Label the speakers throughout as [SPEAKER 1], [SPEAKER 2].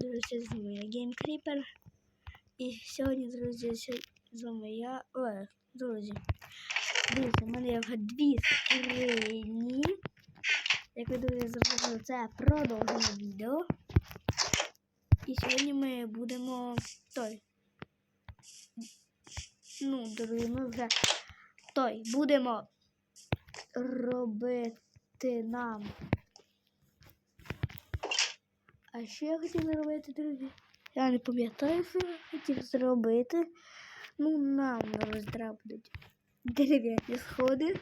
[SPEAKER 1] Друзі, з вами я Creeper. І сьогодні, друзі, з вами я. О, друзі. Дивіться, в мене є вже дві скрині. Як ви друзі зрозуміли, це продовження відео. І сьогодні ми будемо той. Ну, друзі, ми вже той будемо робити нам. А що я хотіла робити, друзі? Я не пам'ятаю, що я хотів зробити. Ну, нам будуть дерев'яні сходи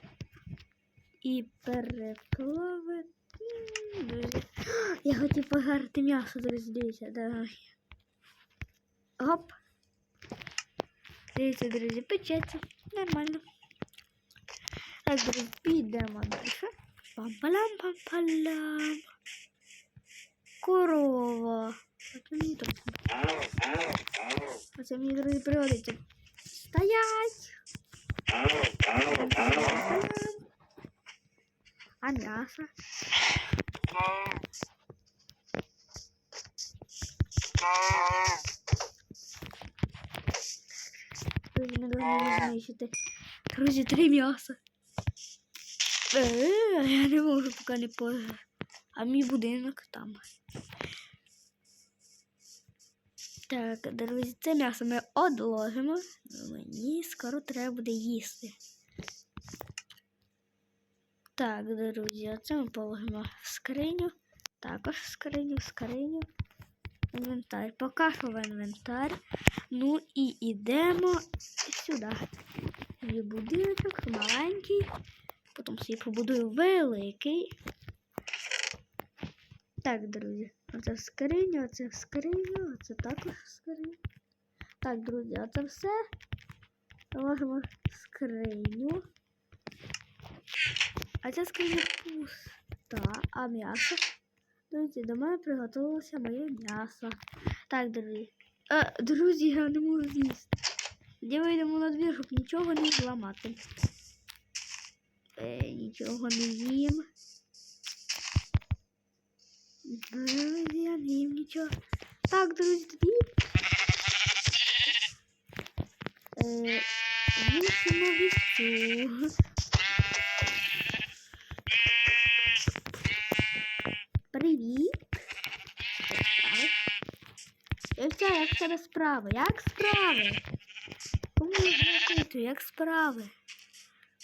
[SPEAKER 1] і переплави. Я хотів пожарити м'ясо, дивіться, давай. Гоп. Дивіться, друзі, печеться. Нормально. Так, друзі, підемо далі. Пам-палам-пам-палам. Корова. Оце мені друзі, пригодиться. Стоять! А м'ясо? Друзі, не должны знищити. Друзі, три м'яса. Е, я не можу поки не по. А мій будинок там. Так, друзі, це м'ясо ми одложимо. Мені скоро треба буде їсти. Так, друзі, оце ми положимо в скриню. Також в скриню, в скриню. Інвентар. В інвентар. Ну і йдемо сюди. Є будиночок маленький. Потім собі побудую великий. Так, друзі. Оце в скриню, оце в скриню, оце також в скриню. Так, друзі, оце все. Ложимо скриню. А ця скриня пуста. А м'ясо? Друзі, до мене приготувалося моє м'ясо. Так, друзі. Е, друзі, я не можу з'їсти. Де вийдемо на двір, щоб нічого не зламати. Е, нічого не їм. Я не їм нічого. Так, друзі, тоді. Е, вісимо вісцю. Привіт. Вівця, як в тебе справи? Як справи? Кому я запитую, як справи?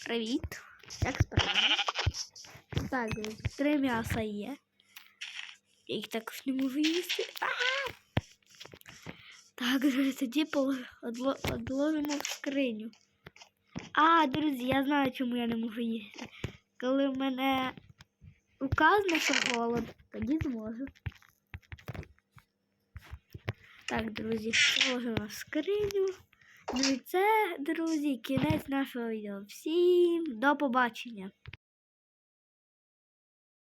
[SPEAKER 1] Привіт. Як справи? Так, друзі, три м'яса є. Я їх також не можу їсти. Так, тоді одложимо в скриню. А, друзі, я знаю, чому я не можу їсти. Коли в мене указано, що голод, тоді зможу. Так, друзі, положимо в скриню. Ну і це, друзі, кінець нашого відео. Всім до побачення!